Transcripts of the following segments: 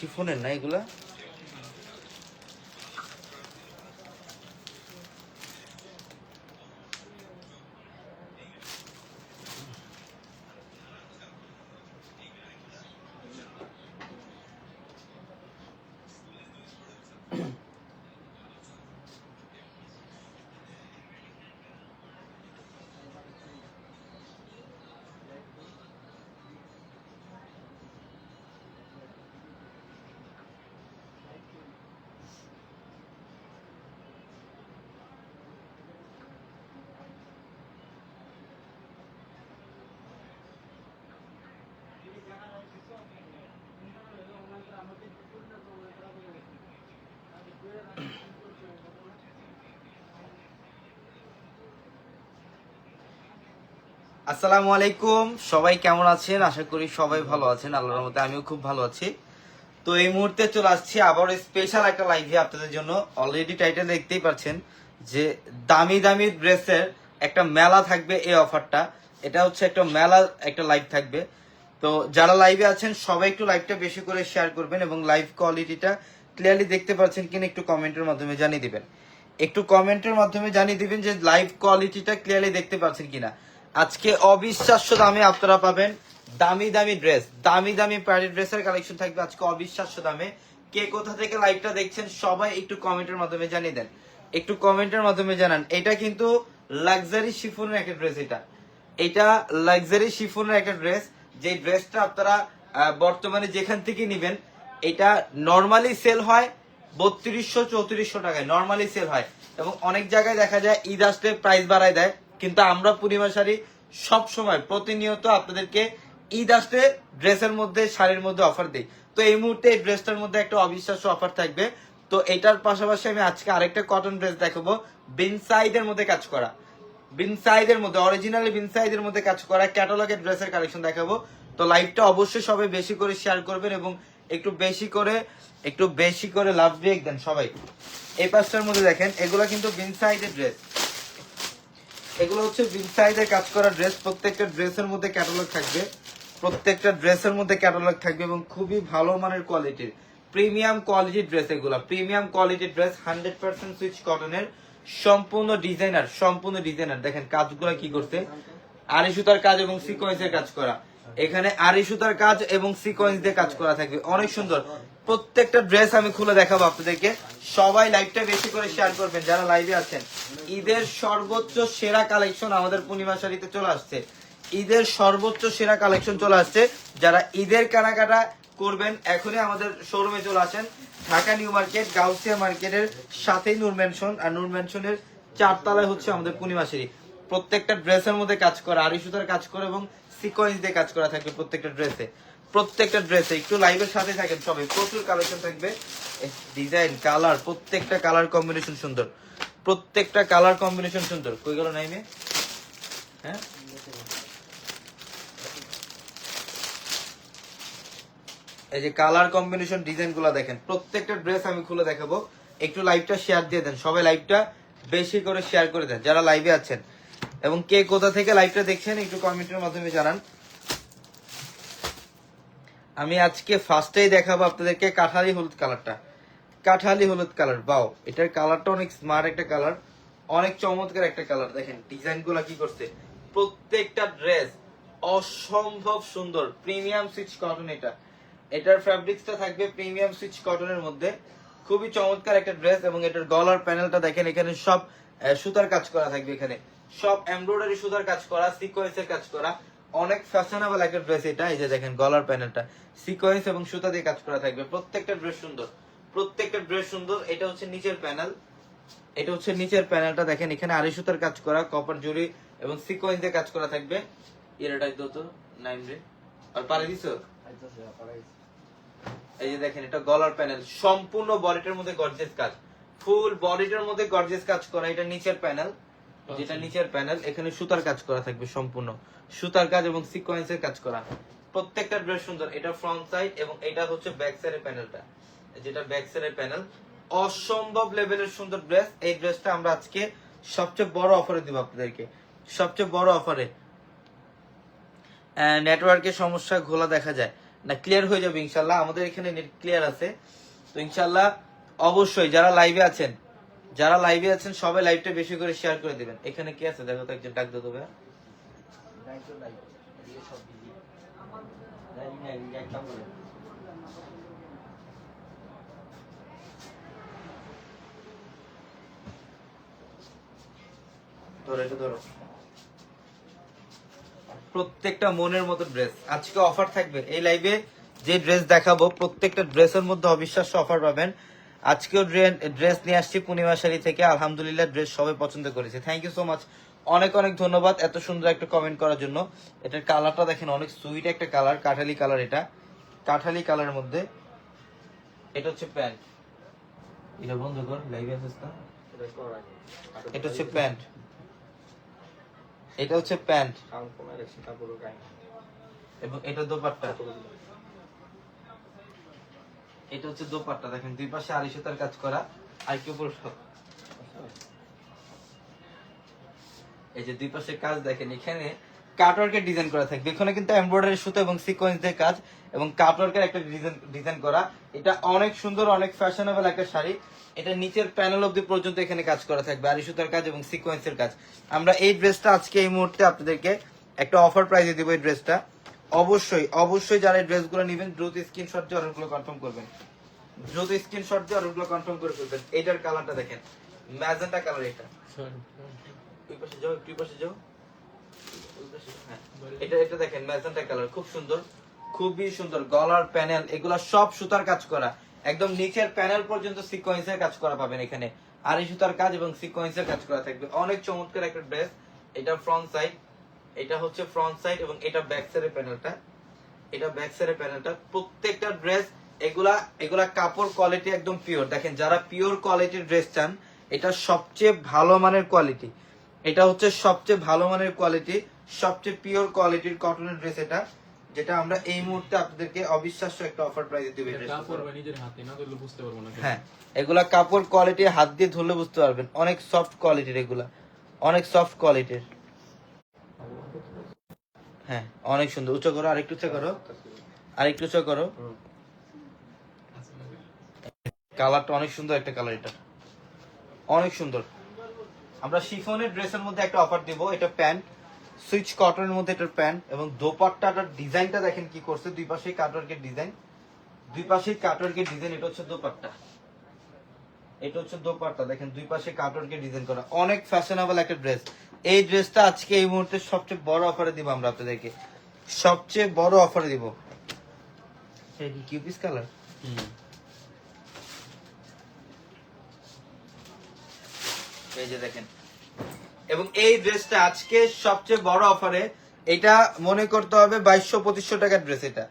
শিফনের না এগুলা? আসসালামু আলাইকুম। সবাই কেমন আছেন? আশা করি সবাই ভালো আছেন। আল্লাহর মতে আমিও খুব ভালো আছি। তো এই মুহূর্তে চলে আসছি আবার স্পেশাল একটা লাইভে আপনাদের জন্য। অলরেডি টাইটেল দেখতেই পাচ্ছেন যে দামি দামি ড্রেসের একটা মেলা থাকবে এই অফারটা এটা হচ্ছে একটা মেলা, একটা লাইভ থাকবে। তো যারা লাইভে আছেন, সবাই একটু লাইভটা বেশি করে শেয়ার করবেন এবং লাইভ কোয়ালিটিটা ক্লিয়ারলি দেখতে পাচ্ছেন কিনা একটু কমেন্টের মাধ্যমে জানিয়ে দিবেন। একটু কমেন্টের মাধ্যমে জানিয়ে দিবেন যে লাইভ কোয়ালিটিটা ক্লিয়ারলি দেখতে পাচ্ছেন কিনা। আজকে অবিশ্বাস্য দামে আপনারা পাবেন দামি দামি ড্রেস দামি দামি প্যারি ড্রেসের কালেকশন থাকবে আজকে অবিশ্বাস্য দামে। কে কোথা থেকে লাইভটা দেখছেন সবাই একটু কমেন্টের মাধ্যমে জানিয়ে দেন। একটু কমেন্টের মাধ্যমে জানান। এটা কিন্তু লাক্সারি শিফনের একটা ড্রেস এটা। এটা লাক্সারি শিফনের একটা ড্রেস যে ড্রেসটা আপনারা বর্তমানে যেখান থেকে নিবেন, এটা নর্মালি সেল হয় বত্রিশশো চৌত্রিশশো টাকায় নর্মালি সেল হয়। এবং অনেক জায়গায় দেখা যায় ঈদ আসলে প্রাইস বাড়ায় দেয়। কিন্তু আমরা পূর্ণিমা শাড়ি সবসময় প্রতিনিয়ত আপনাদেরকে ঈদ আসলে ড্রেসের মধ্যে, শাড়ির মধ্যে অফার দিই। তো এই মুহূর্তে এই ড্রেসটার মধ্যে একটা অবিশ্বাস্য অফার থাকবে। তো এটার পাশাপাশি আমি আজকে আরেকটা কটন ড্রেস দেখাবো বিন বিনসাইডের মধ্যে কাজ করা। বিন বিনসাইডের মধ্যে অরিজিনালি বিনসাইডের মধ্যে কাজ করা ক্যাটালগের ড্রেসের কালেকশন দেখাবো। তো লাইভটা অবশ্যই সবাই বেশি করে শেয়ার করবেন এবং একটু বেশি করে, একটু বেশি করে লাভ ব্রেক দেন সবাই। এই পাঁচটার মধ্যে দেখেন, এগুলো কিন্তু বিন বিনসাইডের ড্রেস এগুলো হচ্ছে বিনসাইডের কাজ করা ড্রেস প্রত্যেকটা ড্রেসের মধ্যে ক্যাটালগ থাকবে। প্রত্যেকটা ড্রেসের মধ্যে ক্যাটালগ থাকবে এবং খুবই ভালো মানের কোয়ালিটির প্রিমিয়াম কোয়ালিটির ড্রেস এগুলো। প্রিমিয়াম কোয়ালিটির ড্রেস হান্ড্রেড পার্সেন্ট সুইচ কটনের সম্পূর্ণ ডিজাইনার সম্পূর্ণ ডিজাইনার দেখেন, কাজগুলো কি করছে? আড়ি সুতার কাজ এবং সিকোয়েন্সের কাজ করা। এখানে আড়ি সুতার কাজ এবং সিকোয়েন্স দিয়ে কাজ করা থাকবে। অনেক সুন্দর। প্রত্যেকটা ড্রেস আমি খুলে দেখাবো আপনাদেরকে। সবাই লাইভটা বেশি করে শেয়ার করবেন। যারা লাইভে আছেন ঈদের সর্বোচ্চ সেরা কালেকশন আমাদের পূর্ণিমা শাড়িতে চলে আসছে। ঈদের সর্বোচ্চ সেরা কালেকশন চলে আসছে। যারা ঈদের কেনাকাটা করবেন, এখনই আমাদের শোরুমে চলে আসেন। ঢাকা নিউ মার্কেট, গাউসিয়া মার্কেটের সাথেই নূর আর নূর ম্যানশনের চারতলায় হচ্ছে আমাদের পূর্ণিমা শাড়ি। প্রত্যেকটা ড্রেসের মধ্যে কাজ করা, আড়ি সুতার কাজ করে এবং সিকোয়েন্স দিয়ে কাজ করা থাকবে প্রত্যেকটা ড্রেসে। প্রত্যেকটা ড্রেসে একটু লাইভের সাথে থাকেন সবাই। প্রচুর কালেকশন থাকবে। ডিজাইন কালার প্রত্যেকটা কালার কম্বিনেশন সুন্দর। প্রত্যেকটা কালার কম্বিনেশন সুন্দর। কই গেল নাইমে? হ্যাঁ? এই যে কালার কম্বিনেশন ডিজাইনগুলো দেখেন, প্রত্যেকটা ড্রেস আমি খুলে দেখাবো। একটু লাইভটা শেয়ার দিয়ে দেন, সবাই লাইভটা বেশি করে শেয়ার করে দেন, যারা লাইভে আছেন। এবং কে কোথা থেকে লাইভটা দেখছেন, একটু কমেন্টের মাধ্যমে জানান। আমি আজকে ফার্স্টেই দেখাবো আপনাদেরকে কাঠালি হলুদ কালারটা কাঠালি হলুদ কালার বাও এটার কালারটা অনেক স্মার্ট একটা কালার অনেক চমৎকার একটা কালার দেখেন ডিজাইনগুলা কি করছে? প্রত্যেকটা ড্রেস অসম্ভব সুন্দর প্রিমিয়াম সুইচ কটন এটা। এটার ফ্যাব্রিক্সটা থাকবে প্রিমিয়াম সুইচ কটনের মধ্যে। খুবই চমৎকার একটা ড্রেস এবং এটার গলার প্যানেলটা দেখেন, এখানে সব সুতার কাজ করা থাকবে এখানে। সব এমব্রয়ডারি সুতার কাজ করা সিকোয়েন্সের কাজ করা। অনেক ফ্যাশনেবল একটা ড্রেস এটা, এই যে দেখেন, গলার প্যানেলটা সিকোয়েন্স এবং সুতা দিয়ে কাজ করা থাকবে। প্রত্যেকটা ড্রেস সুন্দর। প্রত্যেকটা ড্রেস সুন্দর এটা হচ্ছে নিচের প্যানেল। এটা হচ্ছে নিচের প্যানেলটা দেখেন এখানে আড়াই সুতার কাজ করা কপার জুড়ি এবং সিকোয়েন্স দিয়ে কাজ করা থাকবে। এরাটাই তো নাইম রে আর পারে দিছো? এই যে দেখেন এটা গলার প্যানেল সম্পূর্ণ বডিটার মধ্যে গর্জেস কাজ। ফুল বডিটার মধ্যে গর্জেস কাজ করা এটা নিচের প্যানেল। যেটা নিচের প্যানেল এখানে সুতার কাজ করা থাকবে সম্পূর্ণ। সুতার কাজ এবং সিকোয়েন্সের কাজ করা। প্রত্যেকটা ড্রেস সুন্দর এটা ফ্রন্ট সাইড এবং এটা হচ্ছে ব্যাক সাইডের প্যানেলটা। যেটা ব্যাক সাইডের প্যানেল অসম্ভব লেভেলের সুন্দর ড্রেস এই ড্রেসটা আমরা আজকে সবচেয়ে বড় অফারে দিব আপনাদেরকে। সবচেয়ে বড় অফারে নেটওয়ার্কের সমস্যা ঘোলা দেখা যায়। না ক্লিয়ার হয়ে যাবে ইনশাল্লাহ। আমাদের এখানে নেট ক্লিয়ার আছে। তো ইনশাল্লাহ অবশ্যই যারা লাইভে আছেন যারা লাইভে আছেন সবাই লাইভটা বেশি করে শেয়ার করে দিবেন। এখানে কি আছে? দেখো তো একজন ডাক দিতে হবে প্রত্যেকটা মনের মতো ড্রেস আজকে অফার থাকবে। এই লাইভে যে ড্রেস দেখাবো, প্রত্যেকটা ড্রেসের মধ্যে অবিশ্বাস্য অফার পাবেন। আজকেও ড্রেস নিয়ে আসছি পূর্ণিমা শাড়ি থেকে। আলহামদুলিল্লাহ ড্রেস সবাই পছন্দ করেছে। থ্যাংক ইউ সো মাচ অনেক অনেক ধন্যবাদ এত সুন্দর একটা কমেন্ট করার জন্য। এটার কালারটা দেখেন, অনেক সুইট একটা কালার কাঠালি কালার এটা। কাঠালি কালারের মধ্যে এটা হচ্ছে প্যান্ট এটা বন্ধ কর লাইভে এটা হচ্ছে প্যান্ট এটা হচ্ছে প্যান্ট। এবং এটা দোপাট্টা। এটা হচ্ছে দোপাট্টা দেখেন দুই পাশে আড়াই সুতার কাজ করা আর কি উপর এই যে দুই পাশে কাজ দেখেন এখানে কাটওয়ার্কের ডিজাইন করা থাকবে এখানে কিন্তু এমব্রয়ডারি সুতো এবং সিকোয়েন্স দিয়ে কাজ এবং কাটওয়ার্কের একটা ডিজাইন ডিজাইন করা। এটা অনেক সুন্দর অনেক ফ্যাশনেবল একটা শাড়ি। এটা নিচের প্যানেল অবধি পর্যন্ত এখানে কাজ করা থাকবে আড়ি সুতার কাজ এবং সিকোয়েন্সের কাজ। আমরা এই ড্রেসটা আজকে এই মুহূর্তে আপনাদেরকে একটা অফার প্রাইসে দিব এই ড্রেসটা অবশ্যই অবশ্যই যারা এই ড্রেসগুলো নেবেন দ্রুত স্ক্রিনশট দিয়ে অর্ডারগুলো কনফার্ম করবেন। দ্রুত স্ক্রিনশট দিয়ে অর্ডারগুলো কনফার্ম করে ফেলবেন। এটার কালারটা দেখেন ম্যাজেন্টা কালার এটা। ওই পাশে যাও একটু পাশে যাও। এটা এটা দেখেন ম্যাজেন্টা কালার খুব সুন্দর, খুবই সুন্দর। গলার প্যানেল এগুলা সব সুতার কাজ করা। একদম নিচের প্যানেল পর্যন্ত সিকোয়েন্সের কাজ করা পাবেন এখানে। সুতার কাজ এবং সিকোয়েন্সের কাজ করা থাকবে। অনেক চমৎকার একটা ড্রেস এটা ফ্রন্ট সাইড এটা হচ্ছে ফ্রন্ট সাইড এবং এটা ব্যাক সাইডের প্যানেলটা এটা ব্যাক সাইডের প্যানেলটা প্রত্যেকটা ড্রেস এগুলা এগুলা কাপড় কোয়ালিটি একদম পিওর দেখেন, যারা পিওর কোয়ালিটির ড্রেস চান, এটা সবচেয়ে ভালো মানের কোয়ালিটি এটা হচ্ছে সবচেয়ে ভালো মানের কোয়ালিটি সবচেয়ে পিওর কোয়ালিটির কটনের ড্রেস এটা যেটা আমরা এই মুহূর্তে আপনাদেরকে অবিশ্বাস্য একটা অফার প্রাইসে দিবে এই কাপড় নিজের হাতে না ধরলে বুঝতে পারব না। হ্যাঁ এগুলা কাপড় কোয়ালিটি হাত দিয়ে ধরলে বুঝতে পারবেন। অনেক সফট কোয়ালিটির এগুলা। অনেক সফট কোয়ালিটির হ্যাঁ অনেক সুন্দর। উঁচু করো আরেকটু উঁচু করো। আরেকটু উঁচু করো। কালারটা অনেক সুন্দর একটা কালার এটা। অনেক সুন্দর। আমরা শিফনের ড্রেসের মধ্যে একটা অফার দিব। এটা প্যান্ট। সুইচ কটনের মধ্যে এটার প্যান্ট এবং দোপাট্টাটার ডিজাইনটা দেখেন কি করছে। দুই পাশেই কাটওয়ার্কের ডিজাইন। দুই পাশেই কাটওয়ার্কের ডিজাইন এটা হচ্ছে দোপাট্টা। এটা হচ্ছে দোপাট্টা দেখেন দুই পাশে কাটওয়ার্কের ডিজাইন করা। অনেক ফ্যাশনেবল একটা ড্রেস এই ড্রেসটা আজকে এই মুহূর্তে সবচেয়ে বড় অফারে দিব আমরা আপনাদেরকে। সবচেয়ে বড় অফারে দিব। কিউপিস কালার এই যে দেখেন এবং এই ড্রেসটা আজকে সবচেয়ে বড় অফারে এটা মনে করতে হবে বাইশশো পঁচিশশো টাকার ড্রেস এটা।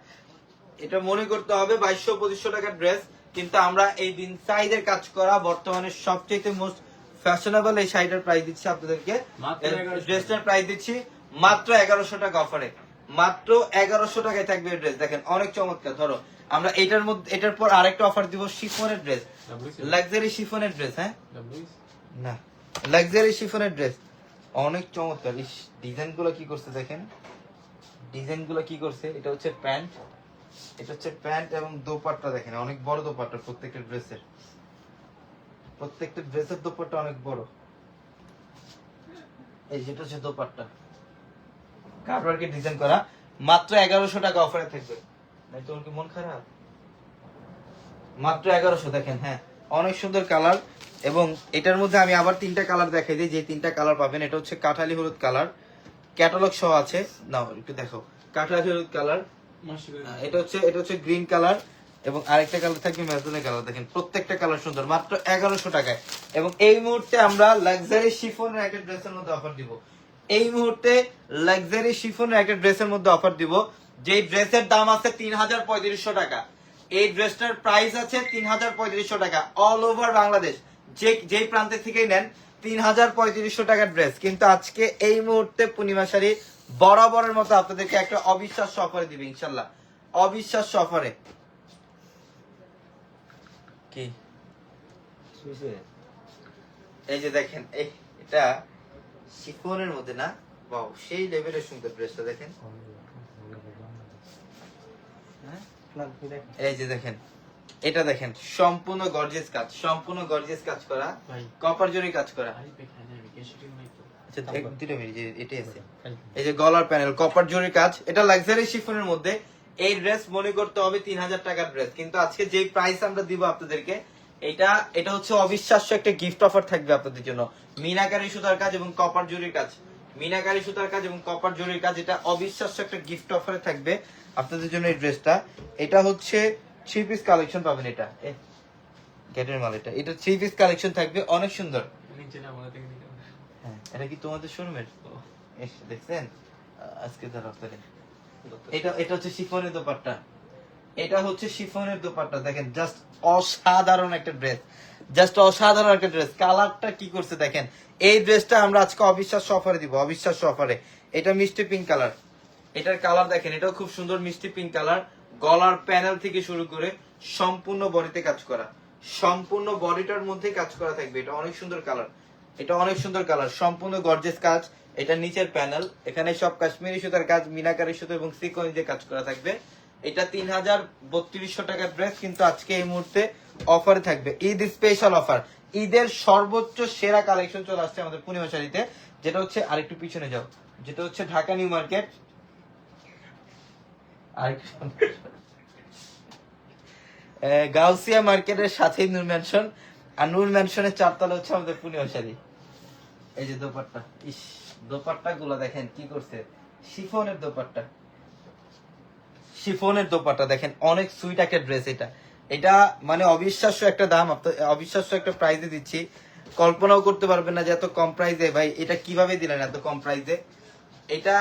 এটা মনে করতে হবে বাইশশো পঁচিশশো টাকার ড্রেস কিন্তু আমরা এই দিন সাইজের কাজ করা বর্তমানে সবচেয়ে মোস্ট ফ্যাশনেবল এই শাড়িটার প্রাইস দিচ্ছি আপনাদেরকে। মাত্র 1100 ড্রেসটার প্রাইস দিচ্ছি মাত্র এগারোশো টাকা অফারে মাত্র এগারোশো টাকায় থাকবে ড্রেস দেখেন অনেক চমৎকার ধরো। আমরা এটার মধ্যে এটার পর আরেকটা অফার দিব শিফনের ড্রেস লাক্সারি শিফনের ড্রেস হ্যাঁ? না লাক্সারি শিফনের ড্রেস অনেক চমৎকার। ডিজাইনগুলো কি করছে দেখেন? ডিজাইনগুলো কি করছে? এটা হচ্ছে প্যান্ট। এটা হচ্ছে প্যান্ট এবং দোপাট্টা দেখেন, অনেক বড় দোপাট্টা প্রত্যেকটা ড্রেসের। প্রত্যেকটা ড্রেসের দোপাট্টা অনেক বড়। এই যেটা হচ্ছে দোপাট্টা। কাটওয়ার্কে ডিজাইন করা। মাত্র এগারোশো টাকা অফারে থাকবে। নাই তোমার কি মন খারাপ? মাত্র এগারোশো, দেখেন হ্যাঁ। অনেক সুন্দর কালার এবং এটার মধ্যে আমি আবার তিনটা কালার দেখাই দিই। যে তিনটা কালার পাবেন, এটা হচ্ছে কাঠালি হলুদ কালার ক্যাটালগ সহ আছে। নাও, একটু দেখো। কাঠালি হলুদ কালার এটা হচ্ছে এটা হচ্ছে গ্রিন কালার এবং আরেকটা কালার থাকবে ম্যাজেন্টা কালার দেখেন, প্রত্যেকটা কালার সুন্দর, মাত্র এগারোশো টাকায়। এবং এই মুহূর্তে আমরা লাক্সারি শিফনের একটা ড্রেসের মধ্যে অফার দিব। এই মুহূর্তে লাক্সারি শিফনের একটা ড্রেসের মধ্যে অফার দিব। যে ড্রেসের দাম আছে তিন হাজার পঁয়ত্রিশশো টাকা। এই ড্রেসটার প্রাইস আছে তিন হাজার পঁয়ত্রিশশো টাকা। অল ওভার বাংলাদেশ যে যেই প্রান্তে থেকেই নেন তিন হাজার পঁয়ত্রিশশো টাকার ড্রেস। কিন্তু আজকে এই মুহূর্তে পূর্ণিমা শাড়ি বরাবরের মতো আপনাদেরকে একটা অবিশ্বাস্য অফারে দিবে ইনশাল্লাহ। অবিশ্বাস্য অফারে। কি? এই যে দেখেন এই এটা শিফনের মধ্যে না? বাও সেই লেভেলের সুন্দর ড্রেসটা দেখেন। হ্যাঁ? এই যে দেখেন এটা দেখেন সম্পূর্ণ গর্জিয়াস কাজ সম্পূর্ণ গর্জিয়াস কাজ করা কপার জরি কাজ করা। আচ্ছা এই যে গলার প্যানেল কপার জরির কাজ এটা লাক্সারি শিফনের মধ্যে। এই ড্রেস মনে করতে হবে তিন হাজার টাকার ড্রেস কিন্তু আজকে যে প্রাইস আমরা দিব আপনাদেরকে এটা এটা হচ্ছে অবিশ্বাস্য একটা গিফট অফার থাকবে আপনাদের জন্য। মিনাকারি সুতার কাজ এবং কপার জরির কাজ। মিনাকারি সুতার কাজ এবং কপার জরির কাজ এটা অবিশ্বাস্য একটা গিফট অফারে থাকবে আপনাদের জন্য এই ড্রেসটা এটা হচ্ছে থ্রি পিস কালেকশন পাবেন এটা। গেটের মাল এটা। এটা থ্রি পিস কালেকশন থাকবে অনেক সুন্দর। হ্যাঁ এটা কি তোমাদের শোরুমের দেখছেন? আজকে আপনাকে এটা এটা হচ্ছে শিফনের দোপাট্টা। এটা হচ্ছে শিফনের দোপাট্টা। দেখেন জাস্ট অসাধারণ একটা ড্রেস জাস্ট অসাধারণ একটা ড্রেস কালারটা কি করছে দেখেন? এই ড্রেসটা আমরা আজকে অবিশ্বাস্য অফারে দিব অবিশ্বাস্য অফারে এটা মিষ্টি পিঙ্ক কালার এটার কালার দেখেন এটাও খুব সুন্দর মিষ্টি পিঙ্ক কালার গলার প্যানেল থেকে শুরু করে সম্পূর্ণ বডিতে কাজ করা। সম্পূর্ণ বডিটার মধ্যে কাজ করা থাকবে। এটা অনেক সুন্দর কালার এটা অনেক সুন্দর কালার সম্পূর্ণ গর্জেস কাজ। এটা নিচের প্যানেল। এখানে সব কাশ্মীরি সুতার কাজ, মিনাকারি সুতো এবং সিকোয়েন্স দিয়ে কাজ করা থাকবে। এটা তিন হাজার বত্রিশশো টাকার ড্রেস কিন্তু আজকে এই মুহূর্তে অফারে থাকবে। ঈদ স্পেশাল অফার ঈদের সর্বোচ্চ সেরা কালেকশন চলে আসছে আমাদের পূর্ণিমা শাড়িতে। যেটা হচ্ছে আরেকটু পিছনে যাও। যেটা হচ্ছে ঢাকা নিউ মার্কেট। গাউসিয়া মার্কেটের সাথেই নূর ম্যানশন আর নূর ম্যানশনের চারতলা হচ্ছে আমাদের পূর্ণিমা শাড়ি। এই যে দোপাট্টা, ইস দোপাট্টা গুলো দেখেন কি করছে। শিফনের দোপাট্টা। শিফনের দোপাট্টা দেখেন, অনেক সুইট একটা ড্রেস এটা। এটা মানে অবিশ্বাস্য একটা দাম অবিশ্বাস্য একটা প্রাইসে দিচ্ছি। কল্পনাও করতে পারবেন না যে এত কম প্রাইজে ভাই, এটা কীভাবে দিলেন এত কম প্রাইজে এটা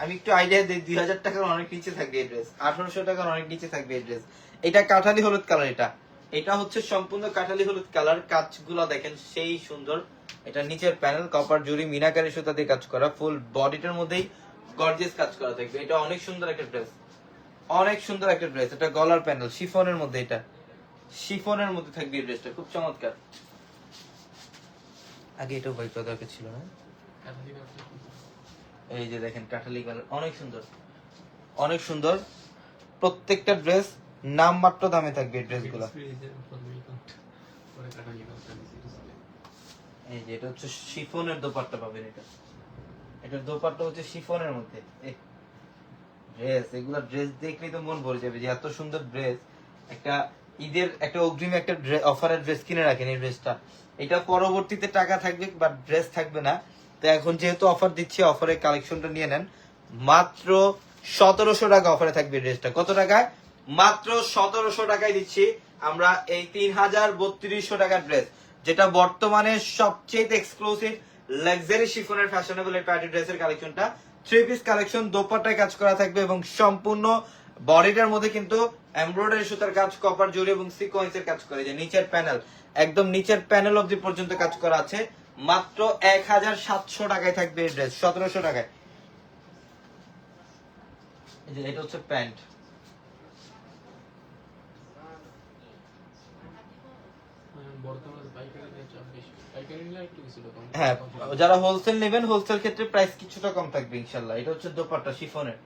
আমি একটু আইডিয়া দিই, দুই হাজার টাকার অনেক নিচে থাকবে এই ড্রেস আঠারোশো টাকার অনেক নিচে থাকবে এই ড্রেস এটা কাঠালি হলুদ কালার এটা। এটা হচ্ছে সম্পূর্ণ কাঠালি হলুদ কালার কাজগুলো দেখেন সেই সুন্দর। এটা নিচের প্যানেল কপার জুড়ি, মিনাকারি সুতা দিয়ে কাজ করা ফুল বডিটার মধ্যেই গর্জিয়াস কাজ করা থাকবে এটা অনেক সুন্দর একটা ড্রেস অনেক সুন্দর একটা ড্রেস এটা গলার প্যানেল শিফনের মধ্যে এটা। শিফনের মধ্যে থাকবে এই ড্রেসটা খুব চমৎকার। আগে করা দরকার ছিল না? এই যে দেখেন কাঠালি কালার অনেক সুন্দর। অনেক সুন্দর। প্রত্যেকটা ড্রেস নাম মাত্র দামে থাকবে এই যে এটা হচ্ছে শিফনের দোপাট্টা পাবেন এটা। এটার দোপাট্টা হচ্ছে শিফনের মধ্যে। ড্রেস এগুলা ড্রেস দেখলেই তো মন ভরে যাবে যে এত সুন্দর ড্রেস একটা ঈদের, একটা অগ্রিম একটা অফারের ড্রেস কিনে রাখেন এই ড্রেসটা এটা পরবর্তীতে টাকা থাকবে বা ড্রেস থাকবে না। তো এখন যেহেতু অফার দিচ্ছি অফারের কালেকশনটা নিয়ে নেন। মাত্র সতেরোশো টাকা অফারে থাকবে ড্রেসটা কত টাকায়? মাত্র সতেরোশো টাকায় দিচ্ছি আমরা এই তিন হাজার বত্রিশশো টাকার ড্রেস যেটা বর্তমানে সবচেয়ে এক্সক্লুসিভ লাক্সারি শিফনের ফ্যাশনেবল পার্টি ড্রেসের কালেকশনটা থ্রি পিস কালেকশন দোপাট্টায় কাজ করা থাকবে এবং সম্পূর্ণ বডিটার মধ্যে কিন্তু এমব্রয়ডারি সুতার কাজ কপার জড়ি এবং সিকোয়েন্সের কাজ করে। যে নিচের প্যানেল একদম নিচের প্যানেল অবধি পর্যন্ত কাজ করা আছে। মাত্র এক হাজার সাতশো টাকায় থাকবে এই ড্রেস সতেরোশো টাকায়। এটা হচ্ছে প্যান্ট। কম হ্যাঁ যারা হোলসেল নেবেন হোলসেল ক্ষেত্রে প্রাইস কিছুটা কম থাকবে ইনশাল্লাহ এটা হচ্ছে দোপাট্টা শিফনের।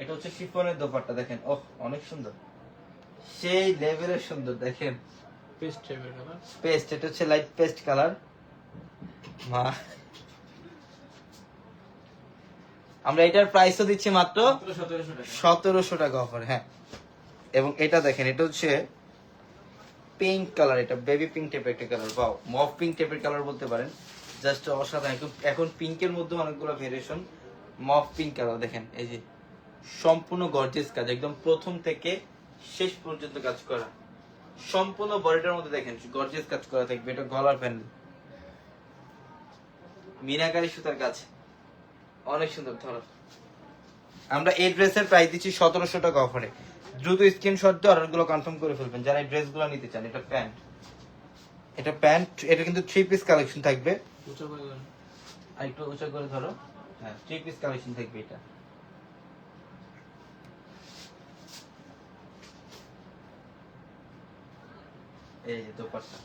এটা হচ্ছে শিফনের দোপাট্টা দেখেন। ওহ অনেক সুন্দর। সেই লেভেলের সুন্দর দেখেন। পেস্ট পেস্ট এটা হচ্ছে লাইট পেস্ট কালার মা। আমরা এটার প্রাইসও দিচ্ছি মাত্র সতেরোশো টাকা অফার হ্যাঁ। এবং এটা দেখেন, এটা হচ্ছে পিঙ্ক কালার এটা বেবি পিঙ্ক টাইপের একটা কালার বাও মফ পিঙ্ক টাইপের কালার বলতে পারেন। জাস্ট অসাধারণ এখন পিঙ্কের মধ্যে অনেকগুলো ভেরিয়েশন মফ পিঙ্ক কালার দেখেন, এই যে সম্পূর্ণ গর্জিয়াস কাজ, একদম প্রথম থেকে শেষ পর্যন্ত কাজ করা। সম্পূর্ণ বডিটার মধ্যে দেখেন গর্জিয়াস কাজ করা থাকবে, এটা গলার প্যানেল মিনাকারি সুতার কাজ। অনেক সুন্দর ধরো। আমরা এই ড্রেসের প্রাইস দিচ্ছি সতেরোশো টাকা অফারে দ্রুত স্ক্রিনশট দিয়ে অর্ডারগুলো কনফার্ম করে ফেলবেন। যারা এই ড্রেসগুলো নিতে চান এটা প্যান্ট এটা প্যান্ট এটা কিন্তু থ্রি পিস কালেকশন থাকবে। একটু উঁচা করে ধরো। হ্যাঁ থ্রি পিস কালেকশন থাকবে এটা। এই যে দোপাট্টা।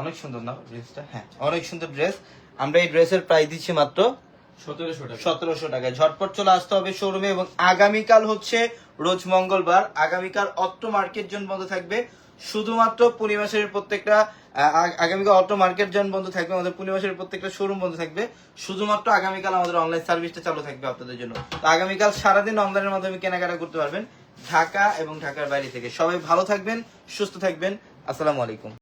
অনেক সুন্দর না ড্রেসটা? হ্যাঁ অনেক সুন্দর ড্রেস আমরা এই ড্রেসের প্রাইস দিচ্ছি মাত্র সতেরোশো টাকা। ঝটপট চলে আসতে হবে শোরুমে এবং আগামীকাল হচ্ছে রোজ মঙ্গলবার। আগামীকাল অটো মার্কেট জোন বন্ধ থাকবে। শুধুমাত্র পূর্ণিমাসের প্রত্যেকটা আগামীকাল অটো মার্কেট জোন বন্ধ থাকবে আমাদের পূর্ণিমাসের প্রত্যেকটা শোরুম বন্ধ থাকবে। শুধুমাত্র আগামীকাল আমাদের অনলাইন সার্ভিসটা চালু থাকবে আপনাদের জন্য। তো আগামীকাল সারাদিন অনলাইনের মাধ্যমে কেনাকাটা করতে পারবেন। ঢাকা এবং ঢাকার বাইরে থেকে। সবাই ভালো থাকবেন সুস্থ থাকবেন। আসসালামু আলাইকুম।